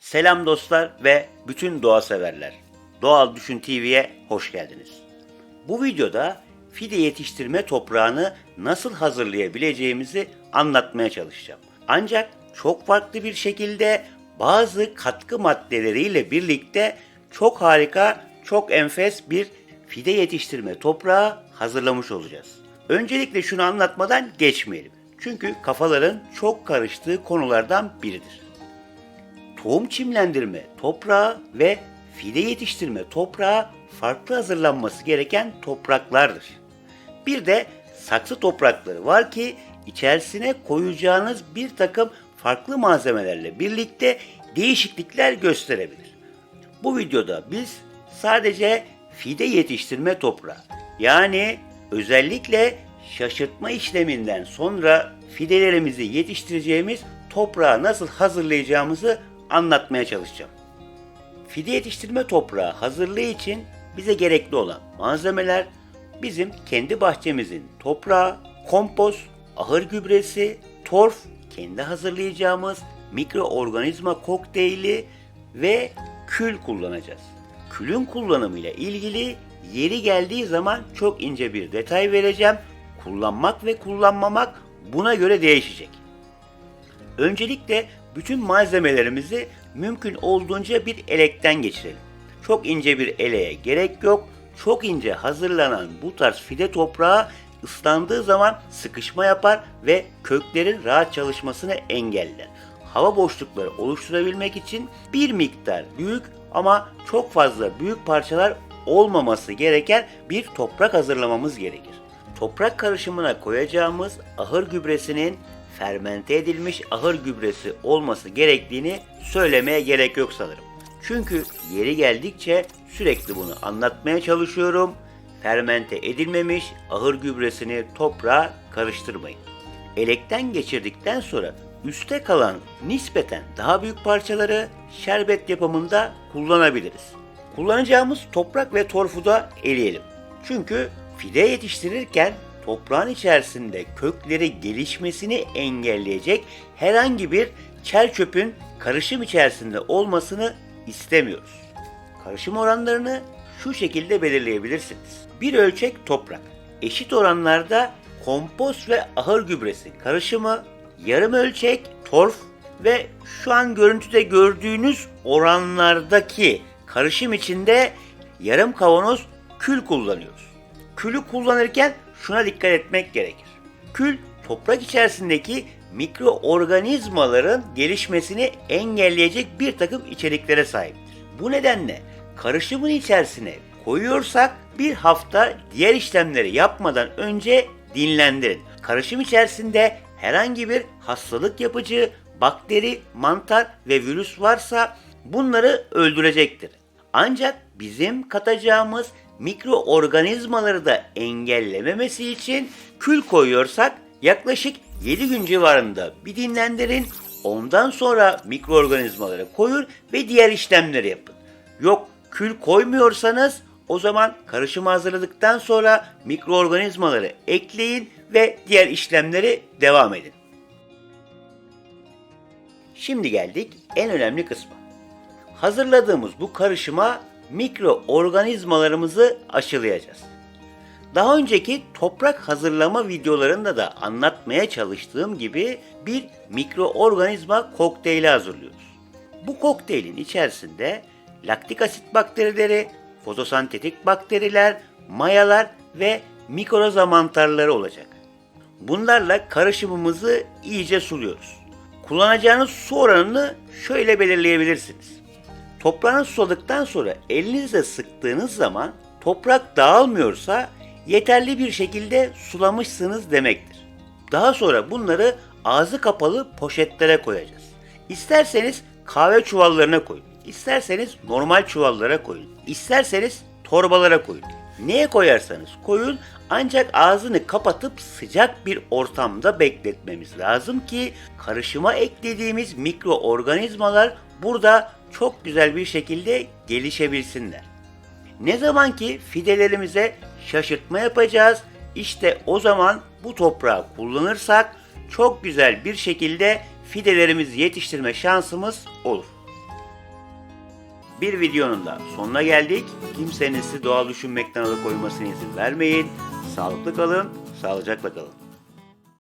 Selam dostlar ve bütün doğa severler. Doğal Düşün TV'ye hoş geldiniz. Bu videoda fide yetiştirme toprağını nasıl hazırlayabileceğimizi anlatmaya çalışacağım. Ancak çok farklı bir şekilde bazı katkı maddeleriyle birlikte çok harika, çok enfes bir fide yetiştirme toprağı hazırlamış olacağız. Öncelikle şunu anlatmadan geçmeyelim. Çünkü kafaların çok karıştığı konulardan biridir tohum çimlendirme toprağı ve fide yetiştirme toprağı farklı hazırlanması gereken topraklardır. Bir de saksı toprakları var ki içerisine koyacağınız bir takım farklı malzemelerle birlikte değişiklikler gösterebilir. Bu videoda biz sadece fide yetiştirme toprağı yani özellikle şaşırtma işleminden sonra fidelerimizi yetiştireceğimiz toprağı nasıl hazırlayacağımızı anlatmaya çalışacağım. Fide yetiştirme toprağı hazırlığı için bize gerekli olan malzemeler bizim kendi bahçemizin toprağı, kompost, ahır gübresi, torf, kendi hazırlayacağımız mikroorganizma kokteyli ve kül kullanacağız. Külün kullanımıyla ilgili yeri geldiği zaman çok ince bir detay vereceğim. Kullanmak ve kullanmamak buna göre değişecek. Öncelikle bütün malzemelerimizi mümkün olduğunca bir elekten geçirelim. Çok ince bir eleğe gerek yok. Çok ince hazırlanan bu tarz fide toprağı ıslandığı zaman sıkışma yapar ve köklerin rahat çalışmasını engeller. Hava boşlukları oluşturabilmek için bir miktar büyük ama çok fazla büyük parçalar olmaması gereken bir toprak hazırlamamız gerekir. Toprak karışımına koyacağımız ahır gübresinin fermente edilmiş ahır gübresi olması gerektiğini söylemeye gerek yok sanırım. Çünkü yeri geldikçe sürekli bunu anlatmaya çalışıyorum. Fermente edilmemiş ahır gübresini toprağa karıştırmayın. Elekten geçirdikten sonra üste kalan nispeten daha büyük parçaları şerbet yapımında kullanabiliriz. Kullanacağımız toprak ve torfu da eleyelim. Çünkü fide yetiştirirken toprağın içerisinde kökleri gelişmesini engelleyecek herhangi bir çer çöpün karışım içerisinde olmasını istemiyoruz. Karışım oranlarını şu şekilde belirleyebilirsiniz. Bir ölçek toprak, eşit oranlarda kompost ve ahır gübresi karışımı, yarım ölçek torf ve şu an görüntüde gördüğünüz oranlardaki karışım içinde yarım kavanoz kül kullanıyoruz. Külü kullanırken şuna dikkat etmek gerekir. Kül toprak içerisindeki mikroorganizmaların gelişmesini engelleyecek bir takım içeriklere sahiptir. Bu nedenle karışımın içerisine koyuyorsak bir hafta diğer işlemleri yapmadan önce dinlendirin. Karışım içerisinde herhangi bir hastalık yapıcı, bakteri, mantar ve virüs varsa bunları öldürecektir. Ancak bizim katacağımız mikroorganizmaları da engellememesi için kül koyuyorsak yaklaşık 7 gün civarında bir dinlendirin. Ondan sonra mikroorganizmaları koyun ve diğer işlemleri yapın. Yok kül koymuyorsanız o zaman karışımı hazırladıktan sonra mikroorganizmaları ekleyin ve diğer işlemleri devam edin. Şimdi geldik en önemli kısma. Hazırladığımız bu karışıma mikroorganizmalarımızı aşılayacağız. Daha önceki toprak hazırlama videolarında da anlatmaya çalıştığım gibi bir mikroorganizma kokteyli hazırlıyoruz. Bu kokteylin içerisinde laktik asit bakterileri, fotosentetik bakteriler, mayalar ve mikroza mantarları olacak. Bunlarla karışımımızı iyice suluyoruz. Kullanacağınız su oranını şöyle belirleyebilirsiniz. Toprağını suladıktan sonra elinizle sıktığınız zaman toprak dağılmıyorsa yeterli bir şekilde sulamışsınız demektir. Daha sonra bunları ağzı kapalı poşetlere koyacağız. İsterseniz kahve çuvallarına koyun. İsterseniz normal çuvallara koyun. İsterseniz torbalara koyun. Neye koyarsanız koyun ancak ağzını kapatıp sıcak bir ortamda bekletmemiz lazım ki karışıma eklediğimiz mikroorganizmalar burada çok güzel bir şekilde gelişebilsinler. Ne zaman ki fidelerimize şaşırtma yapacağız, işte o zaman bu toprağı kullanırsak çok güzel bir şekilde fidelerimizi yetiştirme şansımız olur. Bir videonun da sonuna geldik. Kimsenin sizi doğal düşünmekten alıkoymasına izin vermeyin. Sağlıklı kalın, sağlıcakla kalın.